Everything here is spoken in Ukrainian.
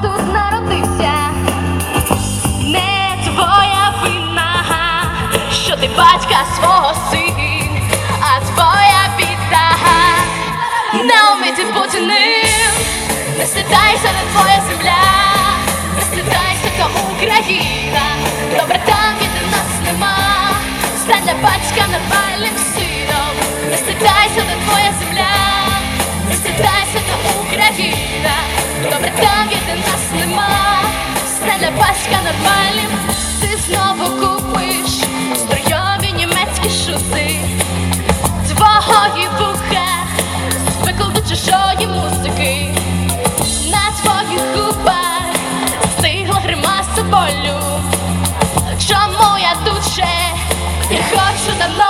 статус народився, не твоя вина, що ти батька свого син, а твоя біда. Не уміти бути ним, не стидайся, не твоя земля. я нормальним, ти знову купиш стройові німецькі шути твого гібука, виклик до чужої музики, на твоїх губах стигла гримаса болю. Чому я тут ще? Я хочу давно